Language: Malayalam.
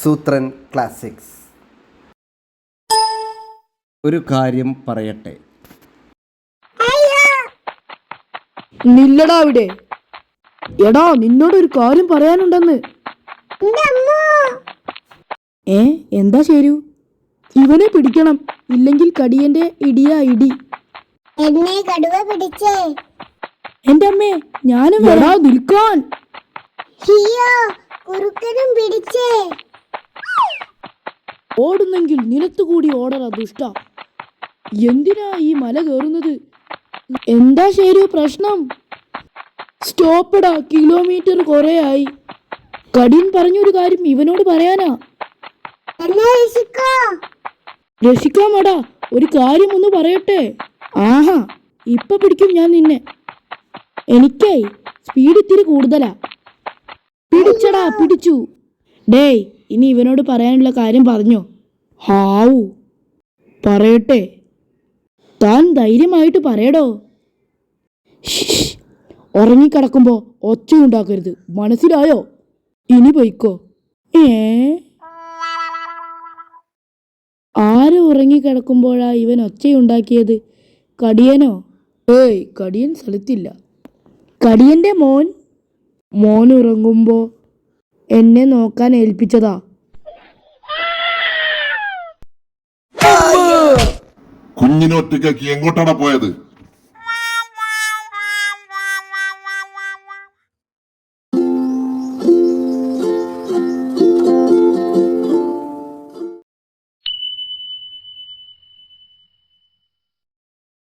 സൂത്രൻ ക്ലാസിക്സ്. ഒരു കാര്യം പറയട്ടെ. നില്ലടാ അവിടെ. എടാ നിന്നോട് ഒരു കാര്യം പറയാനുണ്ടെന്ന്. ഏ എന്താ ശരു? ഇവനെ പിടിക്കണം. ഇല്ലെങ്കിൽ കടിയന്റെ ഇടിയാ ഇടി. എന്നെ കടുവ പിടിച്ചേ. എന്റെ അമ്മേ ഞാനും എടാ നിൽക്കാൻ. ഹിയോ കുറുക്കനും പിടിച്ചേ. ഓടുന്നെങ്കിൽ നിലത്തുകൂടി ഓടറ ദുഷ്ട. എന്തിനാ ഈ മല കയറുന്നത്? എന്താ ശരി പ്രശ്നം? സ്റ്റോപ്പടാ കിലോമീറ്റർ കുറേ ആയി കടിയൻ പറഞ്ഞൊരു കാര്യം ഇവനോട് പറയാനാ. രക്ഷിക്കാമടാ ഒരു കാര്യം ഒന്ന് പറയട്ടെ. ആഹാ ഇപ്പൊ പിടിക്കും ഞാൻ നിന്നെ. എനിക്കായി സ്പീഡ് ഇത്തിരി കൂടുതലാ. പിടിച്ചടാ പിടിച്ചു. ഡേയ് ഇനി ഇവനോട് പറയാനുള്ള കാര്യം പറഞ്ഞോ? ഹാവു. പറയട്ടെ. താൻ ധൈര്യമായിട്ട് പറയടോ. ഉറങ്ങിക്കിടക്കുമ്പോൾ ഒച്ച ഉണ്ടാക്കരുത് മനസ്സിലായോ? ഇനി പൊയ്ക്കോ. ഏ? ആര് ഉറങ്ങിക്കിടക്കുമ്പോഴാ ഇവൻ ഒച്ചയുണ്ടാക്കിയത്? കടിയനോ? ഏയ് കടിയൻ സ്ഥലത്തില്ല. കടിയന്റെ മോൻ? മോൻ ഉറങ്ങുമ്പോ എന്നെ നോക്കാൻ ഏൽപ്പിച്ചതാ. കുഞ്ഞിനെ എങ്ങോട്ടാണ് പോയത്?